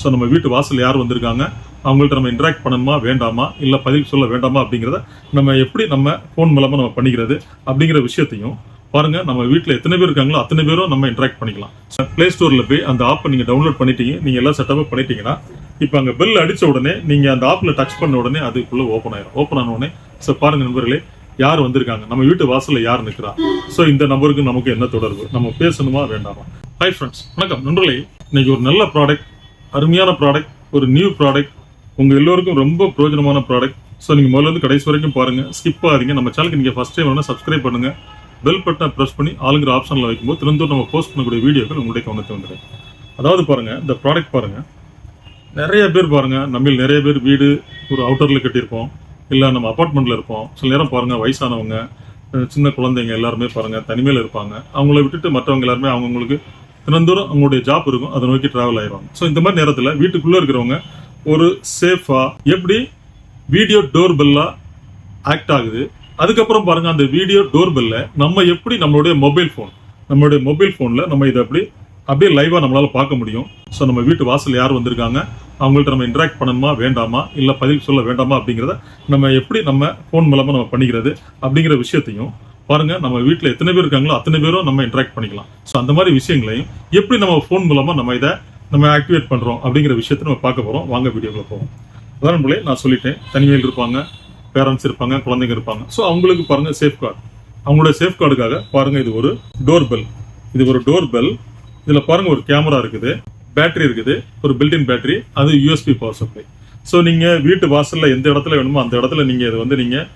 So நம்ம வீட்டு வாசல் யார் வந்திருக்காங்க? அவங்கள்ட்ட நம்ம இன்ட்ராக்ட் பண்ணணுமா வேண்டாமா? இல்லை பதில் சொல்ல வேண்டாமா அப்படிங்கிறத நம்ம எப்படி நம்ம ஃபோன் மூலமாக நம்ம பண்ணிக்கிறது அப்படிங்கிற விஷயத்தையும் பாருங்க. நம்ம வீட்டில் எத்தனை பேர் இருக்காங்களோ அத்தனை பேரும் நம்ம இன்ட்ராக்ட் பண்ணிக்கலாம். ப்ளே ஸ்டோரில் போய் அந்த ஆப்பை நீங்கள் டவுன்லோட் பண்ணிட்டீங்க. நீங்கள் எல்லாம் செட்டப் பண்ணிட்டீங்கன்னா இப்போ அங்கே பெல் அடித்த உடனே நீங்கள் அந்த ஆப்பில் டச் பண்ண உடனே அதுக்குள்ளே ஓப்பன் ஆயிடும் ஓப்பன் ஆன உடனே ஸோ பாருங்க நண்பர்களே யார் வந்திருக்காங்க? நம்ம வீட்டு வாசலில் யார் நிற்கிறா ஸோ இந்த நம்பருக்கு நமக்கு என்ன தொடர்பு? நம்ம பேசணுமா வேண்டாமா? ஹாய் ஃப்ரெண்ட்ஸ் வணக்கம். நண்பர்களே இன்னைக்கு ஒரு நல்ல ப்ராடக்ட் அருமையான ப்ராடக்ட் ஒரு நியூ ப்ராடக்ட் உங்கள் எல்லோருக்கும் ரொம்ப பிரயோஜனமான ப்ராடக்ட் ஸோ நீங்கள் முதல்ல வந்து கடைசி வரைக்கும் பாருங்கள் ஸ்கிப் ஆகாதீங்க. நம்ம சேனலுக்கு நீங்கள் ஃபஸ்ட் டைம் வேணால் சப்ஸ்கிரைப் பண்ணுங்கள் பெல் பட்டனை ப்ரெஸ் பண்ணி ஆளுங்கிற ஆப்ஷனில் வைக்கும்போது திறந்தோர் நம்ம போஸ்ட் பண்ணக்கூடிய வீடியோக்கள் உங்களுடைய கவனத்தை வந்துடும். அதாவது பாருங்கள் இந்த ப்ராடக்ட் பாருங்கள் நிறைய பேர் பாருங்கள் நம்ம நிறைய பேர் வீடு ஒரு அவுட்டரில் கட்டியிருப்போம். இல்லை நம்ம அப்பார்ட்மெண்ட்டில் இருப்போம். சில நேரம் பாருங்கள் வயசானவங்க சின்ன குழந்தைங்க எல்லாருமே பாருங்கள் தனிமையில் இருப்பாங்க. அவங்கள விட்டுட்டு மற்றவங்க எல்லாருமே அவங்கவுங்களுக்கு தினந்தோறும் அவங்களுடைய ஜாப் இருக்கும். அதை நோக்கி டிராவல் ஆயிடுவாங்க ஸோ இந்த மாதிரி நேரத்தில் வீட்டுக்குள்ளே இருக்கிறவங்க ஒரு சேஃபாக எப்படி வீடியோ டோர் பெல்லாக ஆக்ட் ஆகுது. அதுக்கப்புறம் பாருங்கள் அந்த வீடியோ டோர் பெல்லை நம்ம எப்படி நம்மளுடைய மொபைல் ஃபோன் நம்மளுடைய மொபைல் ஃபோனில் நம்ம இதை அப்படி அப்படியே லைவாக நம்மளால் பார்க்க முடியும். ஸோ நம்ம வீட்டு வாசல் யார் வந்திருக்காங்க? அவங்கள்ட்ட நம்ம இன்ட்ராக்ட் பண்ணணுமா வேண்டாமா? இல்லை பதில் சொல்ல வேண்டாமா அப்படிங்கிறத நம்ம எப்படி நம்ம ஃபோன் மூலமாக நம்ம பண்ணிக்கிறது அப்படிங்கிற விஷயத்தையும் பாருங்க நம்ம வீட்டில் எத்தனை பேர் இருக்காங்களோ அத்தனை பேரும் நம்ம இன்ட்ராக்ட் பண்ணிக்கலாம். ஸோ அந்த மாதிரி விஷயங்களையும் எப்படி நம்ம ஃபோன் மூலமாக நம்ம இதை நம்ம ஆக்டிவேட் பண்ணுறோம் அப்படிங்கிற விஷயத்தை நம்ம பார்க்க போகிறோம் வாங்க வீடியோக்குள்ள போவோம். அதான் போலே நான் சொல்லிட்டேன். தனிமையில் இருப்பாங்க பேரண்ட்ஸ் இருப்பாங்க குழந்தைங்க இருப்பாங்க. ஸோ அவங்களுக்கு பாருங்க சேஃப் கார்டு அவங்களோட சேஃப் கார்டுக்காக இது ஒரு டோர் பெல் இது ஒரு டோர் பெல் இதில் பாருங்கள் ஒரு கேமரா இருக்குது. பேட்டரி இருக்குது. ஒரு பில்டின் பேட்டரி அது யூஎஸ்பி பவர் சப்ளை ஸோ நீங்கள் வீட்டு வாசலில் எந்த இடத்துல வேணுமோ அந்த இடத்துல நீங்கள் இதை வந்து நீங்கள்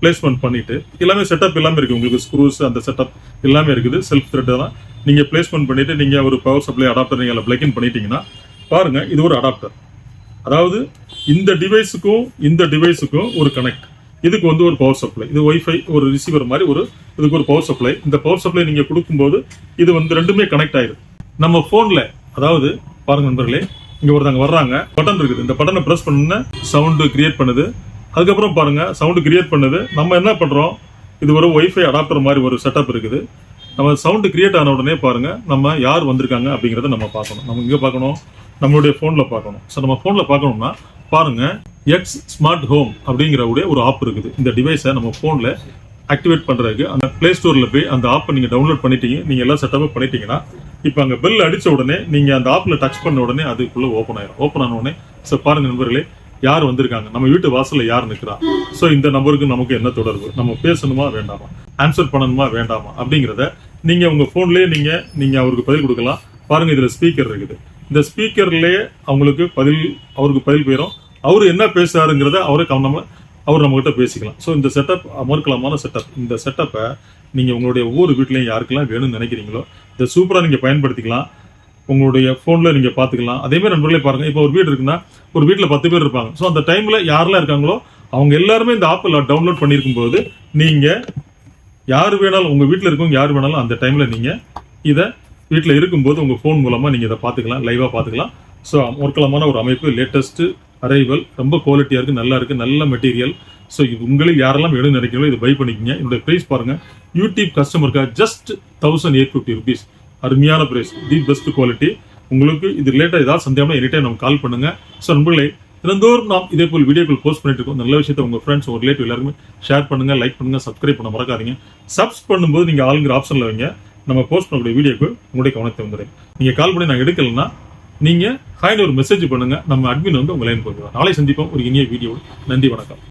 பிளேஸ்மெண்ட் பண்ணிட்டு எல்லாமே செட்டப் எல்லாமே இருக்கு. உங்களுக்கு ஸ்க்ரூஸ் அந்த செட்டப் எல்லாமே இருக்குது. செல்ஃப் த்ரெட் தான். நீங்கள் பிளேஸ்மெண்ட் பண்ணிவிட்டு நீங்கள் ஒரு பவர் சப்ளை அடாப்டர் நீங்கள் அதில் இன் பண்ணிட்டீங்கன்னா பாருங்கள் இது ஒரு அடாப்டர் அதாவது இந்த டிவைஸுக்கும் இந்த டிவைஸுக்கும் ஒரு கனெக்ட் இதுக்கு வந்து ஒரு பவர் சப்ளை இது ஒய்ஃபை ஒரு ரிசீவர் மாதிரி ஒரு இதுக்கு ஒரு பவர் சப்ளை இந்த பவர் சப்ளை நீங்கள் கொடுக்கும்போது இது வந்து ரெண்டுமே கனெக்ட் ஆயிரும். நம்ம ஃபோனில் அதாவது பாருங்க நண்பர்களே இங்கே ஒருத்தவங்க வர்றாங்க. பட்டன் இருக்குது. இந்த பட்டனை ப்ரெஸ் பண்ணுன்னு சவுண்டு கிரியேட் பண்ணுது. அதுக்கப்புறம் பாருங்கள் சவுண்டு கிரியேட் பண்ணுது. நம்ம என்ன பண்ணுறோம் இது ஒரு ஒய்ஃபை அடாப்டர் மாதிரி ஒரு செட்டப் இருக்குது. நம்ம சவுண்டு கிரியேட் ஆன உடனே பாருங்கள் நம்ம யார் வந்திருக்காங்க அப்படிங்கிறத நம்ம பார்க்கணும். நம்ம இங்கே பார்க்கணும் நம்மளுடைய ஃபோனில் பார்க்கணும். ஸோ நம்ம ஃபோனில் பார்க்கணும்னா பாருங்கள் எக்ஸ் ஸ்மார்ட் ஹோம் அப்படிங்கிற உடைய ஒரு ஆப் இருக்குது. இந்த டிவைஸை நம்ம ஃபோனில் ஆக்டிவேட் பண்ணுறதுக்கு அந்த ப்ளே ஸ்டோரில் போய் அந்த ஆப்பை நீங்கள் டவுன்லோட் பண்ணிட்டீங்க நீங்கள் எல்லாம் செட்டப் பண்ணிட்டீங்கன்னா இப்போ அங்கே பெல் அடித்த உடனே நீங்கள் அந்த ஆப்பில் டச் பண்ண உடனே அதுக்குள்ளே ஓப்பன் ஆயிடும் ஓப்பன் ஆன உடனே ஸோ பாருங்கள் நண்பர்களே யார் வந்திருக்காங்க? நம்ம வீட்டு வாசல்ல யார் நிற்கிறா ஸோ இந்த நம்பருக்கு நமக்கு என்ன தொடர்பு? நம்ம பேசணுமா வேண்டாமா? ஆன்சர் பண்ணணுமா வேண்டாமா? அப்படிங்கிறத நீங்க உங்க போன்லயே நீங்க நீங்க அவருக்கு பதில் கொடுக்கலாம். பாருங்க இதுல ஸ்பீக்கர் இருக்குது. இந்த ஸ்பீக்கர்லயே அவங்களுக்கு பதில் அவருக்கு பதில் போயிடும் அவரு என்ன பேசுறாருங்கிறத அவரை கவனமா அவர் நம்ம கிட்ட பேசிக்கலாம். ஸோ இந்த செட்டப் அமர்க்கலமான செட்டப் இந்த செட்டப்பை நீங்க உங்களுடைய ஒவ்வொரு வீட்லயும் யாருக்கெல்லாம் வேணும்னு நினைக்கிறீங்களோ இதை சூப்பரா நீங்க பயன்படுத்திக்கலாம். உங்களுடைய ஃபோனில் நீங்கள் பார்த்துக்கலாம் அதே மாதிரி நண்பர்களே பாருங்கள் இப்போ ஒரு வீடு இருக்குன்னா ஒரு வீட்டில் பத்து பேர் இருப்பாங்க. ஸோ அந்த டைமில் யாரெல்லாம் இருக்காங்களோ அவங்க எல்லாருமே இந்த ஆப்பில் டவுன்லோட் பண்ணியிருக்கும் போது நீங்கள் யார் வேணாலும் உங்கள் வீட்டில் இருக்கவங்க யார் வேணாலும் அந்த டைமில் நீங்கள் இதை வீட்டில் இருக்கும்போது உங்கள் ஃபோன் மூலமாக நீங்கள் இதை பார்த்துக்கலாம் லைவாக பார்த்துக்கலாம் ஸோ ஒர்க்கலமான ஒரு அமைப்பு லேட்டஸ்ட்டு அரைவல் ரொம்ப குவாலிட்டியாக இருக்குது நல்லா இருக்குது நல்ல மெட்டீரியல் ஸோ இது உங்களில் யாரெல்லாம் வேணும்னு நினைக்கிறீங்களோ இது பை பண்ணிக்கோங்க. என்னோட ப்ரைஸ் பாருங்கள் YouTube கஸ்டமருக்காக just thousand eight fifty rupees அருமையான பிரைஸ். தி பெஸ்ட் குவாலிட்டி உங்களுக்கு இது ரிலேட்டாக ஏதாவது சந்தேகம்னா எனி டைம் நம்ம கால் பண்ணுங்க. ஸோ நண்பர்களே தினந்தோறும் நாம் இதே போல் வீடியோக்கள் போஸ்ட் பண்ணிட்டு இருக்கோம். நல்ல விஷயத்தை உங்கள் ஃப்ரெண்ட்ஸ் உங்கள் ரிலேட்டிவ் எல்லாருமே ஷேர் பண்ணுங்க லைக் பண்ணுங்க சப்ஸ்கிரைப் பண்ண மறக்காதீங்க. சப்ஸ் பண்ணும்போது நீங்கள் ஆளுங்கிற ஆப்ஷனில் வைங்க. நம்ம போஸ்ட் பண்ணக்கூடிய வீடியோக்கு உங்களுடைய கவனத்தை வந்துடுறேன். நீங்கள் கால் பண்ணி நான் எடுக்கலைன்னா நீங்கள் ஹாய்னு ஒரு மெசேஜ் பண்ணுங்கள் நம்ம அட்மின் வந்து உங்கள் லைன் போகிறோம் நாளை சந்திப்போம். ஒரு இனிய வீடியோ நன்றி வணக்கம்.